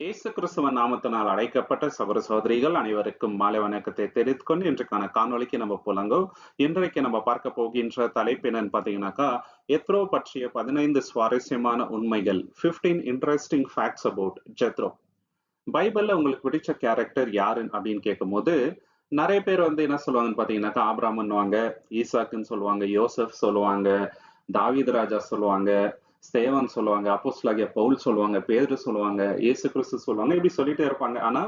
இயேசு கிறிஸ்துவ நாமத்தினால் அழைக்கப்பட்ட சகோதர சகோதரிகள் அனைவருக்கும் மாலை வணக்கத்தை தெரிவித்துக் கொண்டு இன்றைக்கான காணொலிக்கு நம்ம புலங்கும் இன்றைக்கு நம்ம பார்க்க போகின்ற தலைப்பு என்னன்னு பாத்தீங்கன்னாக்கா எத்ரோ பற்றிய பதினைந்து சுவாரஸ்யமான உண்மைகள் 15 இன்ட்ரெஸ்டிங் ஃபேக்ட்ஸ் அபவுட் ஜெத்ரோ பைபிள்ல உங்களுக்கு பிடிச்ச கேரக்டர் யாருன்னு அப்படின்னு கேட்கும்போது நிறைய பேர் வந்து என்ன சொல்லுவாங்கன்னு பாத்தீங்கன்னாக்கா ஆப்ராமன்வாங்க ஈசாக்குன்னு சொல்லுவாங்க யோசப் சொல்லுவாங்க தாவீத் ராஜா சொல்லுவாங்க சேவன் சொல்லுவாங்க அப்போஸ்லாகிய பவுல் சொல்லுவாங்க பேரு சொல்லுவாங்க இயேசு கிறிஸ்து சொல்லுவாங்க இப்படி சொல்லிட்டே இருப்பாங்க. ஆனா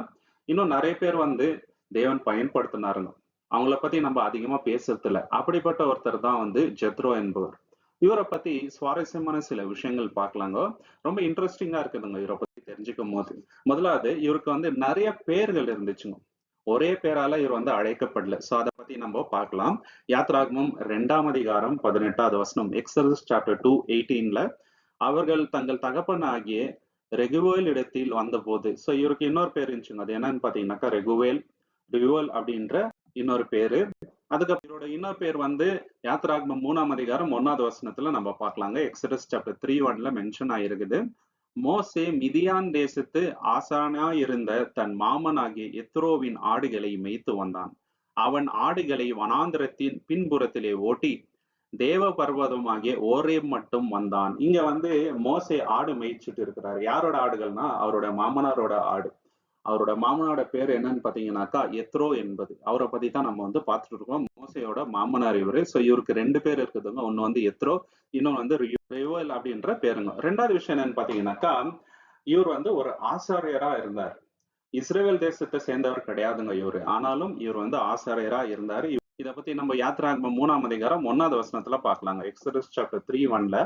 இன்னும் நிறைய பேர் வந்து தேவன் பயன்படுத்தினாருங்க. அவங்கள பத்தி நம்ம அதிகமா பேசுறது இல்ல. அப்படிப்பட்ட ஒருத்தர் தான் வந்து ஜெத்ரோ என்பவர். இவரை பத்தி சுவாரஸ்யமான சில விஷயங்கள் பார்க்கலாங்க. ரொம்ப இன்ட்ரெஸ்டிங்கா இருக்குதுங்க இவரை பத்தி தெரிஞ்சுக்கும் போது. முதலாவது இவருக்கு வந்து நிறைய பேர்கள் இருந்துச்சுங்க. ஒரே பேரால இவர் வந்து அழைக்கப்படல. சோ அதை பத்தி நம்ம பார்க்கலாம். யாத்ராகமும் ரெண்டாம் அதிகாரம் பதினெட்டாவது வசனம் எக்ஸர்ஸ் சாப்டர் டூ எயிட்டீன்ல அவர்கள் தங்கள் தகப்பன் ஆகிய ரெகுவேல் இடத்தில் வந்தபோது சோ இவருக்கு இன்னொரு பேர் இருந்துச்சுங்க. அது என்னன்னு பாத்தீங்கன்னாக்கா ரெகுவேல் ரிகுவல் அப்படின்ற இன்னொரு பேரு. அதுக்கப்புறம் இவரோட இன்னொரு பேர் வந்து யாத்ராக்ம மூணாம் அதிகாரம் ஒன்னாவது வசனத்துல நம்ம பார்க்கலாங்க. எக்ஸரஸ் சாப்டர் த்ரீ ஒன்ல மென்ஷன் ஆயிருக்குது. மோசே மிதியான் தேசத்து ஆசானா இருந்த தன் மாமனாகிய எத்ரோவின் ஆடுகளை மேய்த்து வந்தான். அவன் ஆடுகளை வனாந்திரத்தின் பின்புறத்திலே ஓட்டி தேவ பர்வதமாகிய ஓரே மட்டும் வந்தான். இங்க வந்து மோசை ஆடு மேய்ச்சிட்டு இருக்கிறார். யாரோட ஆடுகள்னா அவரோட மாமனாரோட ஆடு. அவரோட மாமனாரோட பேர் என்னன்னு பாத்தீங்கன்னாக்கா எத்ரோ என்பது. அவரை பத்தி தான் நம்ம வந்து பார்த்துட்டு இருக்கோம். மோசையோட மாமனார் இவரு. சோ இவருக்கு ரெண்டு பேர் இருக்குதுங்க. ஒன்னு வந்து எத்ரோ இன்னொன்னு வந்து ரியோல் அப்படின்ற பேருங்க. ரெண்டாவது விஷயம் என்னன்னு பாத்தீங்கன்னாக்கா இவர் வந்து ஒரு ஆசாரியரா இருந்தார். இஸ்ரேல் தேசத்தை சேர்ந்தவர் கிடையாதுங்க இவரு. ஆனாலும் இவர் வந்து ஆசாரியரா இருந்தாரு. இத பத்தி நம்ம யாத்ராகமம் மூணாம் அதிகாரம் ஒன்னாவது வசனத்துல பாக்கலாங்க எக்ஸரஸ் சாப்டர் த்ரீ ஒன்ல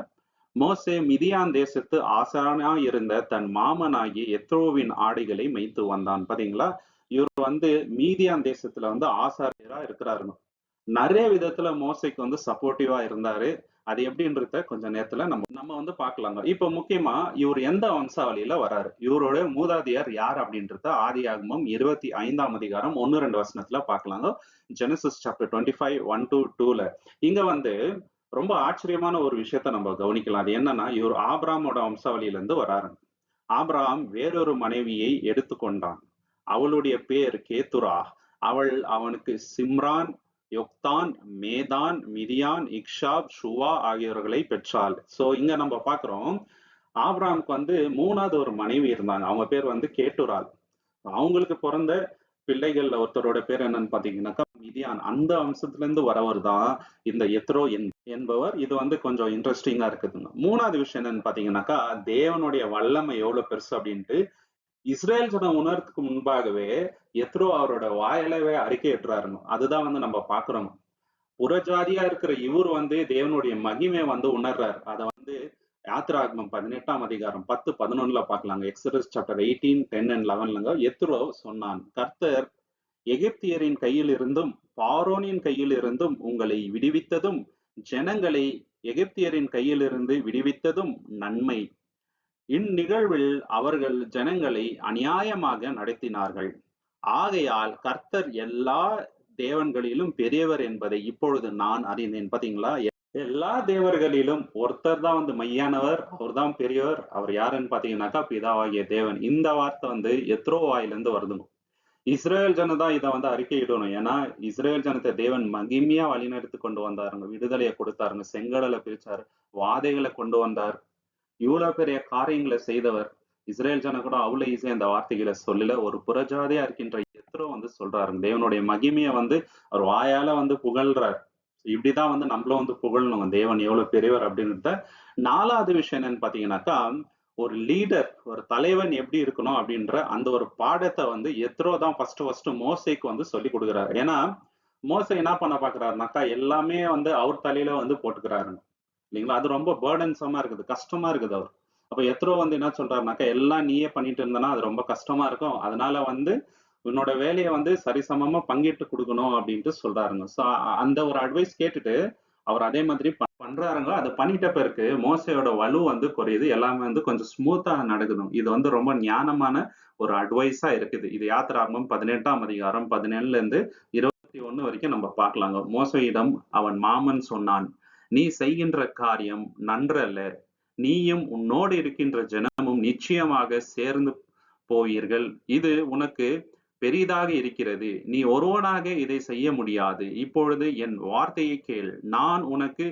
மோசே மிதியான் தேசத்து ஆசானா இருந்த தன் மாமனாகி எத்ரோவின் ஆடைகளை மெய்த்து வந்தான். பாத்தீங்களா? இவர் வந்து மீதியான் தேசத்துல வந்து ஆசாரியரா இருக்கிறாருங்க. நிறைய விதத்துல மோசைக்கு வந்து சப்போர்ட்டிவா இருந்தாரு. அது எப்படின்றத கொஞ்ச நேரத்துல நம்ம நம்ம வந்து பாக்கலாங்க இப்ப முக்கியமா இவர் எந்த வம்சாவளியில வராரு? இவரோட மூதாதியார் யார் அப்படின்றத ஆதி ஆகமம் இருபத்தி ஐந்தாம் அதிகாரம் ஒன்னு ரெண்டு வசனத்துல பாக்கலாங்க Genesis chapter twenty five one two டூல இங்க வந்து ரொம்ப ஆச்சரியமான ஒரு விஷயத்த நம்ம கவனிக்கலாம். அது என்னன்னா இவர் ஆப்ராமோட வம்சாவளியில இருந்து வராரு ஆப்ராம் வேறொரு மனைவியை எடுத்துக்கொண்டான். அவளுடைய பேர் கேத்துரா அவள் அவனுக்கு சிம்ரான் யொக்தான் மேதான் மிதியான் இக்ஷாப் ஷுவா ஆகியோர்களை பெற்றாள். சோ இங்க நம்ம பாக்குறோம் ஆப்ராம்க்கு வந்து மூணாவது ஒரு மனைவி இருந்தாங்க. அவங்க பேர் வந்து கேட்டுரால் அவங்களுக்கு பிறந்த பிள்ளைகள்ல ஒருத்தரோட பேர் என்னன்னு பாத்தீங்கன்னாக்கா மிதியான் அந்த அம்சத்துல இருந்து வரவர் தான் இந்த எத்ரோ என்பவர். இது வந்து கொஞ்சம் இன்ட்ரெஸ்டிங்கா இருக்குதுங்க. மூணாவது விஷயம் என்னன்னு பாத்தீங்கன்னாக்கா தேவனுடைய வல்லமை எவ்வளவு பெருசு அப்படின்ட்டு இஸ்ரேல் சொன்ன உணர்த்துக்கு முன்பாகவே எத்ரோ அவரோட வாயிலவே அறிக்கை அதுதான் வந்து நம்ம பாக்குறோம் புறஜாதியா இருக்கிற இவர் வந்து தேவனுடைய மகிமை வந்து உணர்றாரு. அதை வந்து யாத்ராகமம் பதினெட்டாம் அதிகாரம் பத்து பதினொன்னுல பாக்கலாங்க Exodus chapter eighteen ten and லெவன்லங்க எத்ரோ சொன்னான் கர்த்தர் எகிப்தியரின் கையில் இருந்தும் பாரோனின் கையில் இருந்தும் உங்களை விடுவித்ததும் ஜனங்களை எகிப்தியரின் கையிலிருந்து விடுவித்ததும் நன்மை. இந்நிகழ்வில் அவர்கள் ஜனங்களை அநியாயமாக நடத்தினார்கள். ஆகையால் கர்த்தர் எல்லா தேவன்களிலும் பெரியவர் என்பதை இப்பொழுது நான் அறிந்தேன். பாத்தீங்களா எல்லா தேவர்களிலும் ஒருத்தர் தான் வந்து மையானவர் அவர் தான் பெரியவர். அவர் யாருன்னு பாத்தீங்கன்னாக்கா பிதாவாகிய தேவன். இந்த வார்த்தை வந்து எத்ரோ வாயிலிருந்து வருதுங்க இஸ்ரேல் ஜனதா இதை வந்து அறிக்கையிடணும். ஏன்னா இஸ்ரேல் ஜனத்தை தேவன் மகிமையா வழிநடத்தி கொண்டு வந்தாருங்க. விடுதலையை கொடுத்தாருங்க. செங்கடலை பிரிச்சாரு. வாதைகளை கொண்டு வந்தார். இவ்வளவு பெரிய காரியங்களை செய்தவர் இஸ்ரேல் ஜன கூட அவ்வளவு ஈஸியா இந்த வார்த்தைகளை சொல்லல. ஒரு புறஜாதியா இருக்கின்ற எத்தரோ வந்து சொல்றாருங்க தேவனுடைய மகிமையை வந்து அவர் வாயால வந்து புகழ்றார். இப்படிதான் வந்து நம்மளும் வந்து புகழணும். தேவன் எவ்வளவு பெரியவர் அப்படின்றத நாலாவது விஷயம் என்னன்னு பாத்தீங்கன்னாக்கா ஒரு லீடர் ஒரு தலைவன் எப்படி இருக்கணும் அப்படின்ற அந்த ஒரு பாடத்தை வந்து எத்ரோ தான் ஃபர்ஸ்ட் ஃபர்ஸ்ட் மோசைக்கு வந்து சொல்லி கொடுக்குறாரு. ஏன்னா மோசை என்ன பண்ண பாக்குறாருனாக்கா எல்லாமே வந்து அவர் தலையில வந்து போட்டுக்கிறாருங்க. இல்லைங்களா? அது ரொம்ப பேர்டன்ஸமா இருக்குது கஷ்டமா இருக்குது அவர் அப்ப எத்ரோ வந்து என்ன சொல்றாருனாக்கா எல்லாம் நீயே பண்ணிட்டு இருந்தனா அது ரொம்ப கஷ்டமா இருக்கும். அதனால வந்து உன்னோட வேலையை வந்து சரிசமமா பங்கிட்டு கொடுக்கணும் அப்படின்ட்டு சொல்றாருங்க. ஸோ அந்த ஒரு அட்வைஸ் கேட்டுட்டு அவர் அதே மாதிரி பண்றாருங்க. அதை பண்ணிட்ட பிறகு மோசையோட வலு வந்து குறையுது. எல்லாமே வந்து கொஞ்சம் ஸ்மூத்தா நடக்குது. இது வந்து ரொம்ப ஞானமான ஒரு அட்வைஸா இருக்குது. இது யாத்திராமம் பதினெட்டாம் அதிகாரம் பதினேழுல இருந்து இருபத்தி ஒண்ணு வரைக்கும் நம்ம பார்க்கலாங்க. மோசையிடம் அவன் மாமன் சொன்னான். நீ செய்கின்ற காரியம் நன்றல்ல. நீயும் உன்னோடு இருக்கின்ற ஜனமும் நிச்சயமாக சேர்ந்து போவீர்கள். இது உனக்கு பெரிதாக இருக்கிறது. நீ ஒருவனாக இதை செய்ய முடியாது. இப்பொழுது என் வார்த்தையை கேள். நான் உனக்கு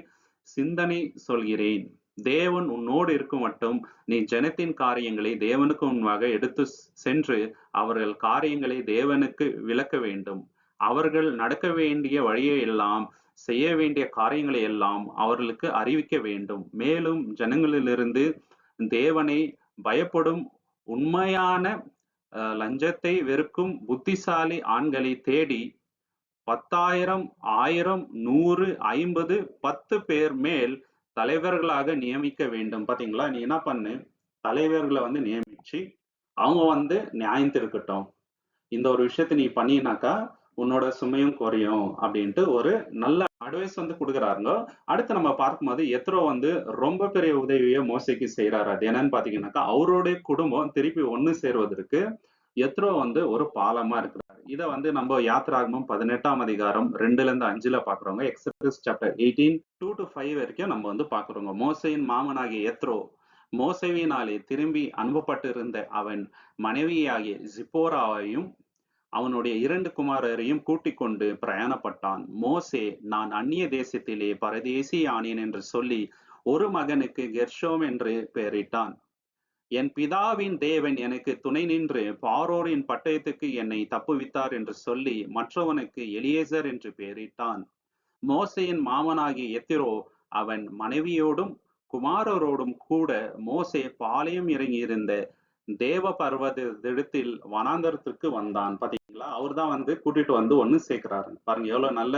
சிந்தனை சொல்கிறேன். தேவன் உன்னோடு இருக்கும் மட்டும். நீ ஜனத்தின் காரியங்களை தேவனுக்கு முன்பாக எடுத்து சென்று அவர்கள் காரியங்களை தேவனுக்கு விளக்க வேண்டும். அவர்கள் நடக்க வேண்டிய வழியை எல்லாம் செய்ய வேண்டிய காரியங்களை எல்லாம் அவர்களுக்கு அறிவிக்க வேண்டும். மேலும் ஜனங்களிலிருந்து தேவனை பயப்படும் உண்மையான லஞ்சத்தை வெறுக்கும் புத்திசாலி ஆண்களை தேடி பத்தாயிரம் ஆயிரம் நூறு ஐம்பது பத்து பேர் மேல் தலைவர்களாக நியமிக்க வேண்டும். பாத்தீங்களா? நீ என்ன பண்ணு? தலைவர்களை வந்து நியமிச்சு அவங்க வந்து நியாயம் இருக்கட்டும் இந்த ஒரு விஷயத்தை நீ பண்ணினாக்கா உன்னோட சுமையும் குறையும் அப்படின்ட்டு ஒரு நல்ல அட்வைஸ் வந்து கொடுக்குறாருங்க. அடுத்து நம்ம பார்க்கும்போது எத்ரோ வந்து ரொம்ப பெரிய உதவியை மோசைக்கு செய்யறாரு அது என்னன்னு பாத்தீங்கன்னாக்கா அவருடைய குடும்பம் திருப்பி ஒன்று சேருவதற்கு எத்ரோ வந்து ஒரு பாலமா இருக்கிறாரு. இதை வந்து நம்ம யாத்ராகமம் பதினெட்டாம் அதிகாரம் ரெண்டுல இருந்து அஞ்சுல பாக்குறோங்க Exodus chapter eighteen two to five வரைக்கும் நம்ம வந்து பாக்குறோங்க மோசையின் மாமனாகிய எத்ரோ மோசைவினாலே திரும்பி அனுப்பப்பட்டிருந்த அவன் மனைவியாகிய ஜிப்போராவையும் அவனுடைய இரண்டு குமாரரையும் கூட்டிக் கொண்டு பிரயாணப்பட்டான். மோசே நான் அந்நிய தேசத்திலே பரதேசி ஆனேன் என்று சொல்லி ஒரு மகனுக்கு கெர்ஷோம் என்று பெயரிட்டான். என் பிதாவின் தேவன் எனக்கு துணை நின்று பாரோரின் பட்டயத்துக்கு என்னை தப்புவித்தார் என்று சொல்லி மற்றவனுக்கு எலியேசர் என்று பெயரிட்டான். மோசையின் மாமனாகிய எத்திரோ அவன் மனைவியோடும் குமாரரோடும் கூட மோசே பாளையம் இறங்கியிருந்த தேவ பர்வதத்தில் வனாந்தரத்திற்கு வந்தான். பாத்தீங்களா அவர் தான் வந்து கூட்டிட்டு வந்து ஒண்ணு சேர்க்கிறாரு. பாருங்க எவ்வளவு நல்ல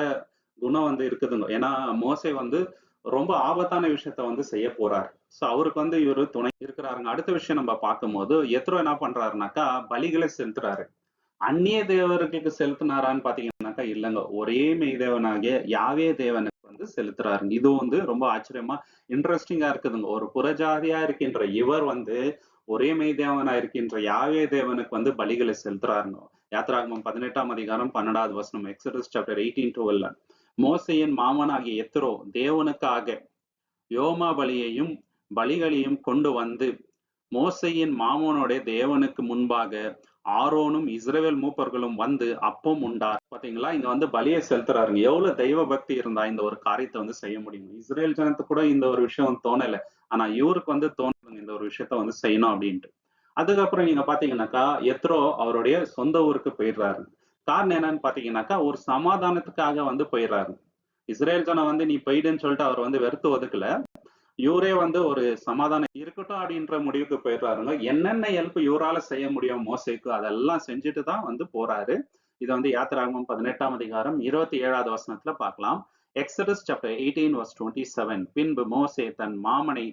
குணம் வந்து இருக்குதுங்க. ஏன்னா மோசை வந்து ரொம்ப ஆபத்தான விஷயத்த வந்து செய்ய போறாரு. சோ அவருக்கு வந்து இவரு துணை இருக்கிறாருங்க. அடுத்த விஷயம் நம்ம பார்க்கும்போது எத்ரோ என்ன பண்றாருனாக்கா பலிகளை செலுத்துறாரு. அந்நிய தேவர்களுக்கு செலுத்தினாரான்னு பாத்தீங்கன்னாக்கா இல்லைங்க. ஒரே மெய்தேவனாகிய யாவே தேவனுக்கு வந்து செலுத்துறாரு இது வந்து ரொம்ப ஆச்சரியமா இன்ட்ரெஸ்டிங்கா இருக்குதுங்க. ஒரு புறஜாதியா இருக்கின்ற இவர் வந்து ஒரே மெய்தேவனா இருக்கின்ற யாவே தேவனுக்கு வந்து பலிகளை செலுத்துறாருங்க. யாத்ராகமம் பதினெட்டாம் அதிகாரம் பன்னெண்டாவது வசனம் எக்ஸரஸ் சாப்டர் எயிட்டீன் டுவெல்ல மோசையின் மாமனாகிய எத்ரோ தேவனுக்காக யோமா பலியையும் பலிகளையும் கொண்டு வந்து மோசையின் மாமனுடைய தேவனுக்கு முன்பாக ஆரோனும் இஸ்ரேல் மூப்பர்களும் வந்து அப்பம் உண்டார். பாத்தீங்களா? இங்க வந்து பலியை செலுத்துறாருங்க. எவ்வளவு தெய்வ பக்தி இருந்தா இந்த ஒரு காரியத்தை வந்து செய்ய முடியும்? இஸ்ரேல் ஜனத்துக்கு கூட இந்த ஒரு விஷயம் தோணல. ஆனா இவருக்கு வந்து தோணுங்க இந்த ஒரு விஷயத்த வந்து செய்யணும் அப்படின்ட்டு. அதுக்கப்புறம் நீங்க பாத்தீங்கன்னாக்கா எத்ரோ அவருடைய சொந்த ஊருக்கு போயிடுறாரு. காரணம் என்னன்னு பாத்தீங்கன்னாக்கா ஒரு சமாதானத்துக்காக வந்து போயிடுறாரு. இஸ்ரேல் ஜனம் வந்து நீ போயிடுன்னு சொல்லிட்டு அவர் வந்து வெறுத்து ஒதுக்கல. இவரே வந்து ஒரு சமாதானம் இருக்கட்டும் அப்படின்ற முடிவுக்கு போயிடுறாருங்க. என்னென்ன ஹெல்ப் இவரால செய்ய முடியும் மோசைக்கு அதெல்லாம் செஞ்சுட்டு தான் வந்து போறாரு. இது வந்து யாத்திராகமம் பதினெட்டாம் அதிகாரம் இருபத்தி ஏழாவது வசனத்துல பார்க்கலாம். Exodus chapter eighteen verse twenty seven பின்பு மோசே தன் மாமனை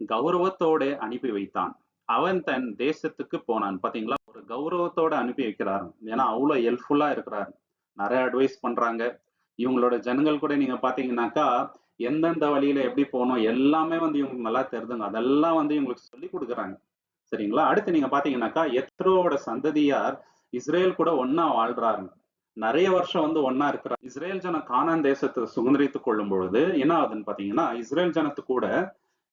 கௌரவத்தோடு அனுப்பி வைத்தான். அவன் தன் தேசத்துக்கு போனான். பாத்தீங்களா? ஒரு கௌரவத்தோட அனுப்பி வைக்கிறாரு. ஏன்னா அவ்வளவு ஹெல்ப்ஃபுல்லா இருக்கிறாரு. நிறைய அட்வைஸ் பண்றாங்க. இவங்களோட ஜனங்கள் கூட நீங்க பாத்தீங்கன்னாக்கா எந்தெந்த வழியில எப்படி போகணும் எல்லாமே வந்து இவங்களுக்கு நல்லா தெரிதுங்க அதெல்லாம் வந்து இவங்களுக்கு சொல்லி கொடுக்குறாங்க. சரிங்களா? அடுத்து நீங்க பாத்தீங்கன்னாக்கா எத்ரோவோட சந்ததியார் இஸ்ரேல் கூட ஒன்னா வாழ்றாருங்க நிறைய வருஷம் வந்து ஒன்னா இருக்கிறார். இஸ்ரேல் ஜன கானான் தேசத்தை சுதந்திரித்துக் கொள்ளும் பொழுது என்ன ஆகுதுன்னு பாத்தீங்கன்னா இஸ்ரேல் ஜனத்து கூட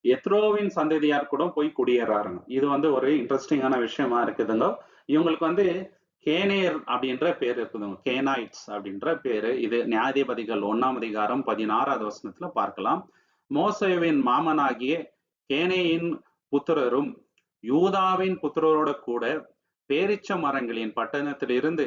எத்ரோவின் சந்ததியார் கூட போய் குடியேறாருங்க. இது வந்து ஒரு இன்ட்ரெஸ்டிங்கான விஷயமா இருக்குதுங்க. இவங்களுக்கு வந்து கேனேர் அப்படின்ற பேர் இருக்குதுங்க. கேனாய்ட்ஸ் அப்படின்ற பேரு. இது நியாயாதிபதிகள் ஒன்னாம் அதிகாரம் பதினாறாவது வசனத்துல பார்க்கலாம். மோசேவின் மாமனாகிய கேனேயின் புத்திரரும் யூதாவின் புத்திரரோட கூட பேரிச்ச மரங்களின் பட்டணத்திலிருந்து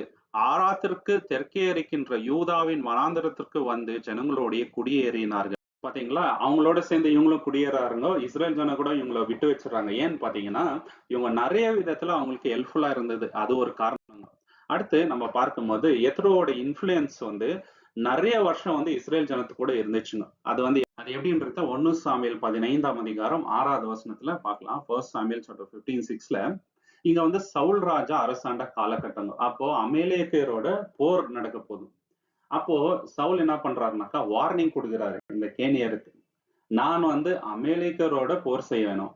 ஆராத்திற்கு தெற்கே இருக்கின்ற யூதாவின் வனாந்தரத்திற்கு வந்து ஜனங்களோடைய குடியேறினார்கள். பாத்தீங்களா? அவங்களோட சேர்ந்து இவங்களும் குடியேறாருங்க. இஸ்ரேல் ஜன கூட இவங்கள விட்டு வச்சிடறாங்க. ஏன்னு பாத்தீங்கன்னா இவங்க நிறைய விதத்துல அவங்களுக்கு ஹெல்ப்ஃபுல்லா இருந்தது. அது ஒரு காரணம். அடுத்து நம்ம பார்க்கும்போது எத்ரோவோட இன்ஃபுளுயன்ஸ் வந்து நிறைய வருஷம் வந்து இஸ்ரேல் ஜனத்து கூட இருந்துச்சுங்க. அது வந்து அது எப்படின்றத ஒன்னு சாமியல் பதினைந்தாம் அதிகாரம் ஆறாவது வசனத்துல பார்க்கலாம். ஃபர்ஸ்ட் சாமியல் சாப்டர் பிப்டீன் சிக்ஸ்ல இங்க வந்து சவுல் ராஜா அரசாண்ட காலகட்டங்கள் அப்போ அமேலேக்கரோட போர் நடக்க போகுது. அப்போ சவுல் என்ன பண்றாருனாக்கா வார்னிங் கொடுக்குறாரு இந்த கேனியருக்கு நான் வந்து அமேலிக்கரோட போர் செய்ய வேணும்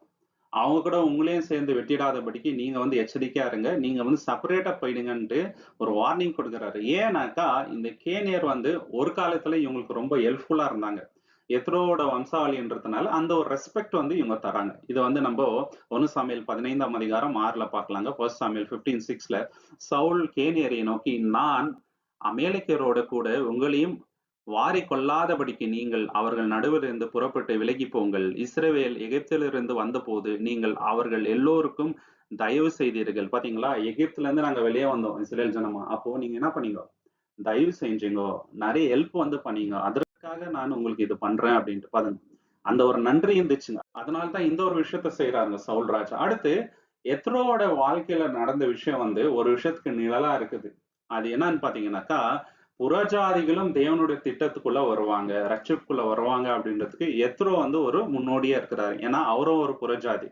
அவங்க கூட உங்களையும் சேர்ந்து வெட்டிடாதபடிக்கு நீங்க வந்து எச்சரிக்கையா இருங்க. நீங்க வந்து செப்பரேட்டா போயிடுங்கன்ட்டு ஒரு வார்னிங் கொடுக்குறாரு. ஏன்னாக்கா இந்த கேனியர் வந்து ஒரு காலத்துல இவங்களுக்கு ரொம்ப ஹெல்ப்ஃபுல்லா இருந்தாங்க. எத்ரோவோட வம்சாவளின்றதுனால அந்த ஒரு ரெஸ்பெக்ட் வந்து இவங்க தராங்க. இதை வந்து நம்ம ஒன்னு சமையல் பதினைந்தாம் அதிகாரம் ஆறுல பார்க்கலாங்க. ஃபர்ஸ்ட் சமையல் பிப்டீன் சிக்ஸ்ல சவுல் கேனியரை நோக்கி நான் அமேலிக்கரோட கூட உங்களையும் வாரி கொள்ளாதபடிக்கு நீங்கள் அவர்கள் நடுவிலிருந்து புறப்பட்டு விலகி போங்கள். இஸ்ரவேல் எகிப்திலிருந்து வந்தபோது நீங்கள் அவர்கள் எல்லோருக்கும் தயவு செய்தீர்கள். பாத்தீங்களா? எகிப்துல இருந்து நாங்க வெளியே வந்தோம் இஸ்ரேல் ஜனமா. அப்போ நீங்க என்ன பண்ணீங்க? தயவு செஞ்சீங்க. நிறைய ஹெல்ப் வந்து பண்ணீங்க. அதற்காக நான் உங்களுக்கு இது பண்றேன் அப்படின்ட்டு. பாருங்க. அந்த ஒரு நன்றி இருந்துச்சுங்க. அதனால்தான் இந்த ஒரு விஷயத்த செய்யறாங்க சவுல்ராஜ் அடுத்து எத்ரோவோட வாழ்க்கையில நடந்த விஷயம் வந்து ஒரு விஷயத்துக்கு நிழலா இருக்குது. அது என்னன்னு பாத்தீங்கன்னாக்கா புறஜாதிகளும் தேவனுடைய திட்டத்துக்குள்ள வருவாங்க ரட்சிப்புக்குள்ள வருவாங்க அப்படின்றதுக்கு எத்ரோ வந்து ஒரு முன்னோடியா இருக்கிறாரு. ஏன்னா அவரும் ஒரு புறஜாதி.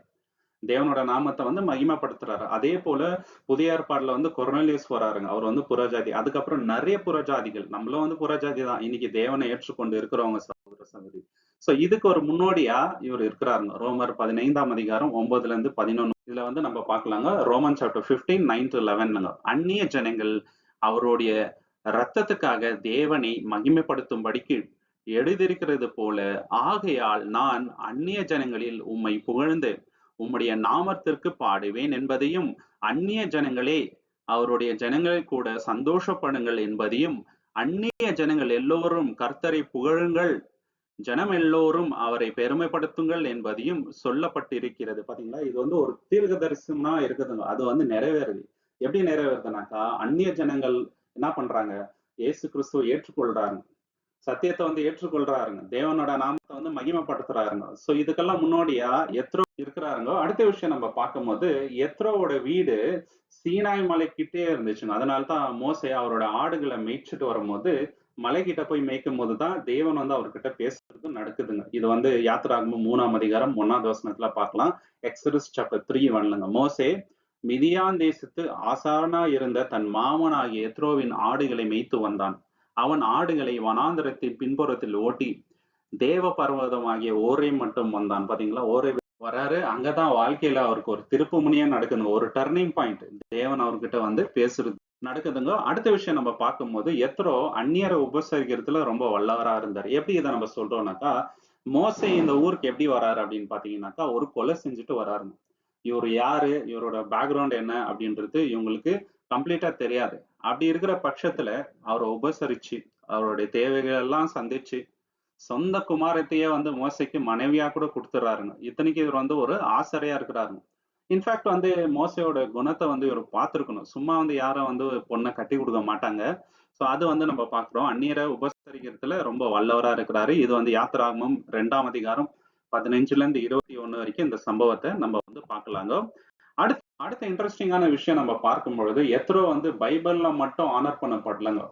தேவனோட நாமத்தை வந்து மகிமைப்படுத்துறாரு. அதே போல புதிய ஏற்பாடுல வந்து கொரோனாலியஸ் வராருங்க அவர் வந்து புறஜாதி. அதுக்கப்புறம் நிறைய புறஜாதிகள். நம்மளும் வந்து புறஜாதி தான். இன்னைக்கு தேவனை ஏற்றுக்கொண்டு இருக்கிறவங்க சகோதர சகோதரி. சோ இதுக்கு ஒரு முன்னோடியா இவர் இருக்கிறாருங்க. ரோமர் பதினைந்தாம் அதிகாரம் ஒன்பதுல இருந்து பதினொன்னு. இதுல வந்து நம்ம பார்க்கலாங்க. Roman chapter fifteen nine to லெவன்ங்க அந்நிய ஜனங்கள் அவருடைய ரத்தத்துக்காக தேவனை மகிமைப்படுத்தும்படிக்கு எழுதியிருக்கிறது போல ஆகையால் நான் அந்நிய ஜனங்களில் உம்மை புகழ்ந்து உம்முடைய நாமத்திற்கு பாடுவேன் என்பதையும் அந்நிய ஜனங்களே அவருடைய ஜனங்களை கூட சந்தோஷப்படுங்கள் என்பதையும் அந்நிய ஜனங்கள் எல்லோரும் கர்த்தரை புகழுங்கள் ஜனம் எல்லோரும் அவரை பெருமைப்படுத்துங்கள் என்பதையும் சொல்லப்பட்டிருக்கிறது. பாத்தீங்களா? இது வந்து ஒரு தீர்க்க தரிசனமா இருக்குதுங்க அது வந்து நிறைவேறுது. எப்படி நிறைவேறுதுனாக்கா அந்நிய ஜனங்கள் என்ன பண்றாங்க? இயேசு கிறிஸ்துவ ஏற்றுக்கொள்றாங்க. சத்தியத்தை வந்து ஏற்றுக்கொள்றாருங்க. தேவனோட நாமத்தை வந்து மகிமைப்படுத்துறாருங்க. சோ இதுக்கெல்லாம் முன்னோடியா எத்ரோ இருக்கிறாருங்க. அடுத்த விஷயம் நம்ம பார்க்கும்போது எத்ரோவோட வீடு சீனாய் மலைக்கிட்டே இருந்துச்சுங்க. அதனால்தான் மோசே அவரோட ஆடுகளை மேய்ச்சிட்டு வரும்போது மலைக்கிட்ட போய் மேய்க்கும் போதுதான் தேவன் வந்து அவர்கிட்ட பேசுறது நடக்குதுங்க. இது வந்து யாத்திராகும் மூணாம் அதிகாரம் ஒன்னாம் தோசனத்துல பார்க்கலாம். எக்ஸரிஸ் சாப்டர் த்ரீ வரலங்க மோசே மிதியான் தேசத்து ஆசாரனா இருந்த தன் மாமனாகிய எத்ரோவின் ஆடுகளை மேய்த்து வந்தான். அவன் ஆடுகளை வனாந்திரத்தின் பின்புறத்தில் ஓட்டி தேவ பர்வதமாகிய ஓரே மட்டும் வந்தான். பாத்தீங்களா? ஓரே வராரு. அங்கதான் வாழ்க்கையில அவருக்கு ஒரு திருப்பு முனியா நடக்குது ஒரு டர்னிங் பாயிண்ட் தேவன் அவர்கிட்ட வந்து பேசுறது நடக்குதுங்க. அடுத்த விஷயம் நம்ம பார்க்கும்போது எத்ரோ அந்நியரை உபசரிக்கிறதுல ரொம்ப வல்லவரா இருந்தார். எப்படி இதை நம்ம சொல்றோம்னாக்கா மோசை இந்த ஊருக்கு எப்படி வராரு அப்படின்னு பாத்தீங்கன்னாக்கா ஒரு கொலை செஞ்சுட்டு வராருங்க. இவர் யாரு? இவரோட பேக்ரவுண்ட் என்ன? அப்படின்றது இவங்களுக்கு கம்ப்ளீட்டா தெரியாது. அப்படி இருக்கிற பட்சத்துல அவரை உபசரிச்சு அவருடைய தேவைகள் எல்லாம் சந்திச்சு சொந்த குமாரத்தையே வந்து மோசைக்கு மனைவியா கூட கொடுத்துறாருங்க. இத்தனைக்கு இவர் வந்து ஒரு ஆசரையா இருக்கிறாருங்க. இன்ஃபேக்ட் வந்து மோசையோட குணத்தை வந்து இவர் பார்த்துருக்கணும். சும்மா வந்து யாரும் வந்து பொண்ணை கட்டி கொடுக்க மாட்டாங்க. ஸோ அது வந்து நம்ம பார்க்குறோம். அந்நியரை உபசரிக்கிறதுல ரொம்ப வல்லவரா இருக்கிறாரு. இது வந்து யாத்திராகமும் ரெண்டாம் அதிகாரம் பதினஞ்சுல இருந்து இருபத்தி ஒண்ணு வரைக்கும் இந்த சம்பவத்தை நம்ம வந்து பார்க்கலாங்க. அடுத்த அடுத்த இன்ட்ரெஸ்டிங்கான விஷயம் நம்ம பார்க்கும் பொழுது எத்ரோ வந்து பைபிள்ல மட்டும் ஆனர் பண்ணப்படலங்க.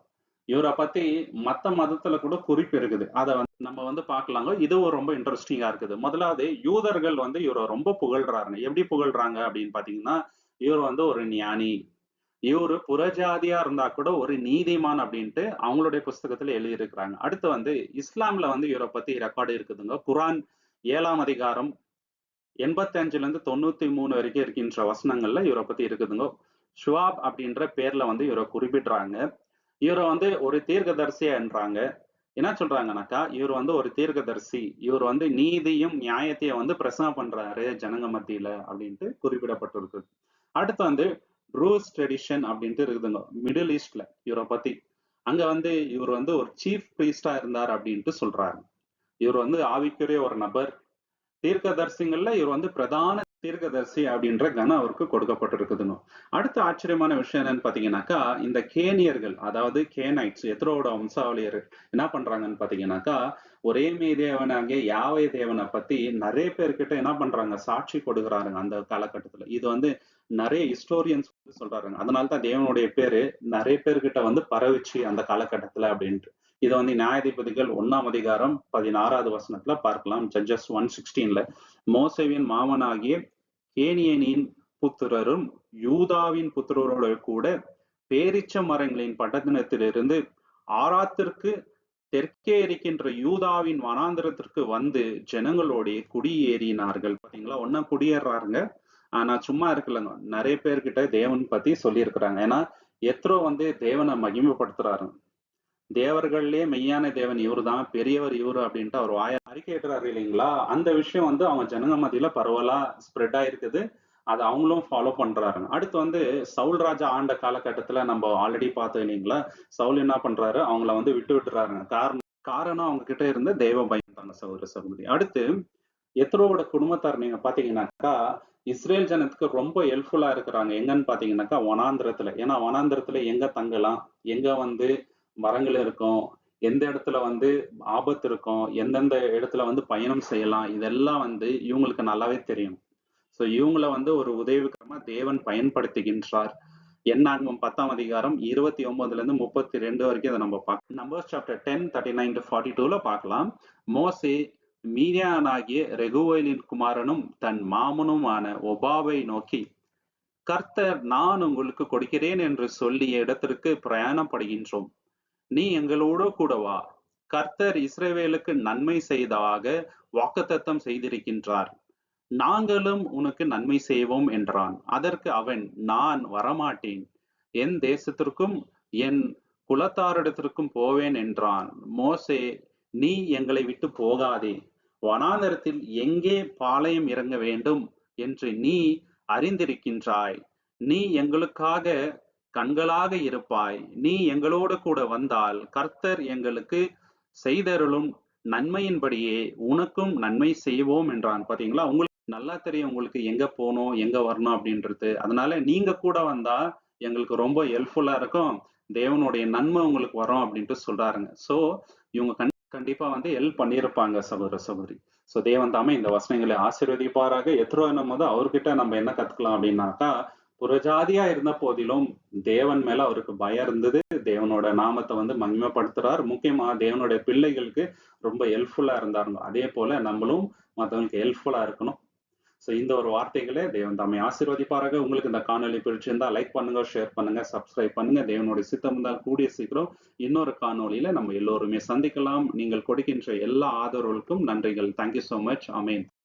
இவரை பத்தி மத்த மதத்துல கூட குறிப்பு இருக்குது. அதை வந்து நம்ம வந்து பார்க்கலாங்க. இதுவும் ரொம்ப இன்ட்ரெஸ்டிங்கா இருக்குது. முதலாவது யூதர்கள் வந்து இவரை ரொம்ப புகழ்றாருங்க. எப்படி புகழ்றாங்க அப்படின்னு பாத்தீங்கன்னா இவர் வந்து ஒரு ஞானி. இவர் புறஜாதியா இருந்தா கூட ஒரு நீதிமான் அப்படின்ட்டு அவங்களுடைய புஸ்தகத்துல எழுதியிருக்கிறாங்க. அடுத்து வந்து இஸ்லாம்ல வந்து இவரை பத்தி ரெக்கார்டு இருக்குதுங்க. குரான் ஏழாம் அதிகாரம் எண்பத்தி அஞ்சுல இருந்து தொண்ணூத்தி மூணு வரைக்கும் இருக்கின்ற வசனங்கள்ல இவரை பத்தி இருக்குதுங்க. ஷுவாப் அப்படின்ற பேர்ல வந்து இவரை குறிப்பிடுறாங்க. இவரை வந்து ஒரு தீர்க்கதரிசியா என்றாங்க. என்ன சொல்றாங்கனாக்கா இவர் வந்து ஒரு தீர்க்கதரிசி. இவர் வந்து நீதியும் நியாயத்தையும் வந்து பிரசவம் பண்றாரு ஜனங்க மத்தியில அப்படின்ட்டு குறிப்பிடப்பட்டிருக்கு. அடுத்து வந்து ரூஸ் ட்ரெடிஷன் அப்படின்ட்டு இருக்குதுங்க. மிடில் ஈஸ்ட்ல இவரை பத்தி. அங்க வந்து இவர் வந்து ஒரு சீஃப் பிரீஸ்டா இருந்தார் அப்படின்ட்டு சொல்றாரு. இவர் வந்து ஆவிக்குரிய ஒரு நபர். தீர்க்கதரிசிகள்ல இவர் வந்து பிரதான தீர்க்கதரிசி அப்படின்ற கனம் அவருக்கு கொடுக்கப்பட்டிருக்குதுங்க. அடுத்த ஆச்சரியமான விஷயம் என்னன்னு பாத்தீங்கன்னாக்கா இந்த கேனியர்கள் அதாவது கேனைட்ஸ் எத்ரோட வம்சாவளியர் என்ன பண்றாங்கன்னு பாத்தீங்கன்னாக்கா ஒரே மே தேவனாகிய யாவை தேவனை பத்தி நிறைய பேர்கிட்ட என்ன பண்றாங்க சாட்சி கொடுக்குறாருங்க அந்த காலகட்டத்துல. இது வந்து நிறைய ஹிஸ்டோரியன்ஸ் சொல்றாருங்க. அதனால தான் தேவனுடைய பேரு நிறைய பேர்கிட்ட வந்து பரவிச்சு அந்த காலகட்டத்துல அப்படின்ட்டு. இதை வந்து நியாயாதிபதிகள் ஒன்னாம் அதிகாரம் பதினாறாவது வசனத்துல பார்க்கலாம். ஜட்ஜஸ் ஒன் சிக்ஸ்டீன்ல மோசவின் மாமனாகிய கேனியனின் புத்திரரும் யூதாவின் புத்திரரோட கூட பேரிச்ச மரங்களின் பட்டத்தினத்திலிருந்து ஆராத்திற்கு தெற்கே இருக்கின்ற யூதாவின் வனாந்திரத்திற்கு வந்து ஜனங்களோடைய குடியேறினார்கள். பாத்தீங்களா? ஒன்னா குடியேறாருங்க. ஆனா சும்மா இருக்கலங்க. நிறைய பேர்கிட்ட தேவன் பத்தி சொல்லியிருக்கிறாங்க. ஏன்னா எத்ரோ வந்து தேவனை மகிமைப்படுத்துறாரு. தேவர்கள்லயே மெய்யான தேவன் இவருதான் பெரியவர் இவரு அப்படின்ட்டு அவர் வாய அறிக்கையிடுறாரு இல்லைங்களா? அந்த விஷயம் வந்து அவங்க ஜனங்க மத்தியில பரவலா ஸ்ப்ரெட் ஆயிருக்குது. அதை அவங்களும் ஃபாலோ பண்றாங்க அடுத்து வந்து சவுல் ராஜா ஆண்ட காலகட்டத்துல நம்ம ஆல்ரெடி பார்த்தோம் இல்லைங்களா? சவுல் என்ன பண்றாரு? அவங்கள வந்து விட்டு விட்டுறாருங்க காரணம் காரணம் அவங்க கிட்ட இருந்த தெய்வ பயம் தாங்க சகோதர சகோதரி. அடுத்து எத்ரோவோட குடும்பத்தார் நீங்க பாத்தீங்கன்னாக்கா இஸ்ரேல் ஜனத்துக்கு ரொம்ப ஹெல்ப்ஃபுல்லா இருக்கிறாங்க. எங்கன்னு பாத்தீங்கன்னாக்கா வனாந்திரத்துல. ஏன்னா வனாந்திரத்துல எங்க தங்கலாம்? எங்க வந்து மரங்கள் இருக்கும் எந்த இடத்துல வந்து ஆபத்து இருக்கும் எந்தெந்த இடத்துல வந்து பயணம் செய்யலாம் இதெல்லாம் வந்து இவங்களுக்கு நல்லாவே தெரியும். ஸோ இவங்கள வந்து ஒரு உதவிகரமா தேவன் பயன்படுத்துகின்றார். என்னாகும் பத்தாம் அதிகாரம் இருபத்தி ஒன்பதுல இருந்து முப்பத்தி ரெண்டு வரைக்கும் அதை நம்ம பார்க்கலாம். Numbers chapter ten thirty nine to forty டூல பார்க்கலாம். மோசே மீதியானாகிய ரெகுவேலின் குமாரனும் தன் மாமனுமான ஒபாவை நோக்கி கர்த்தர் நான் உங்களுக்கு கொடுக்கிறேன் என்று சொல்லிய இடத்திற்கு பிரயாணப்படுகின்றோம். நீ எங்களோடு கூட வா. கர்த்தர் இஸ்ரேவேலுக்கு நன்மை செய்தாக வாக்குத்தத்தம் செய்திருக்கின்றார். நாங்களும் உனக்கு நன்மை செய்வோம் என்றான். அதற்கு அவன் நான் வரமாட்டேன். என் தேசத்திற்கும் என் குலத்தாரிடத்திற்கும் போவேன் என்றான். மோசே நீ எங்களை விட்டு போகாதே. வனாந்தரத்தில் எங்கே பாளையம் இறங்க வேண்டும் என்று நீ அறிந்திருக்கின்றாய். நீ எங்களுக்காக கண்களாக இருப்பாய். நீ எங்களோடு கூட வந்தால் கர்த்தர் எங்களுக்கு செய்தருளும் நன்மையின்படியே உனக்கும் நன்மை செய்வோம் என்றான். பாத்தீங்களா உங்களுக்கு நல்லா தெரியும் உங்களுக்கு எங்க போகணும் எங்க வரணும் அப்படின்றது. அதனால நீங்க கூட வந்தா எங்களுக்கு ரொம்ப ஹெல்ப்ஃபுல்லா இருக்கும். தேவனுடைய நன்மை உங்களுக்கு வரும் அப்படின்ட்டு சொல்றாருங்க. சோ இவங்க கண் கண்டிப்பா வந்து ஹெல்ப் பண்ணியிருப்பாங்க சகோதர சகோதரி. சோ தேவன் தாமே இந்த வசனங்களை ஆசீர்வதிப்பாராக. எத்தனை நம்ம போது அவர்கிட்ட நம்ம என்ன கத்துக்கலாம் அப்படின்னாக்கா புறஜாதியா இருந்த போதிலும் தேவன் மேல அவருக்கு பயம் இருந்தது. தேவனோட நாமத்தை வந்து மகிமைப்படுத்துறார். முக்கியமா தேவனுடைய பிள்ளைகளுக்கு ரொம்ப ஹெல்ப்ஃபுல்லா இருந்தாருங்க. அதே போல நம்மளும் மற்றவங்களுக்கு ஹெல்ப்ஃபுல்லா இருக்கணும். ஸோ இந்த ஒரு வார்த்தைகளே தேவன் தம்மை ஆசீர்வதிப்பாராக. உங்களுக்கு இந்த காணொலி பிடிச்சிருந்தா லைக் பண்ணுங்க ஷேர் பண்ணுங்க சப்ஸ்கிரைப் பண்ணுங்க. தேவனுடைய சித்தம் தான் கூடிய சீக்கிரம் இன்னொரு காணொலியில நம்ம எல்லோருமே சந்திக்கலாம். நீங்கள் கொடுக்கின்ற எல்லா ஆதரவுகளுக்கும் நன்றிகள். தேங்க்யூ ஸோ மச் அமேன்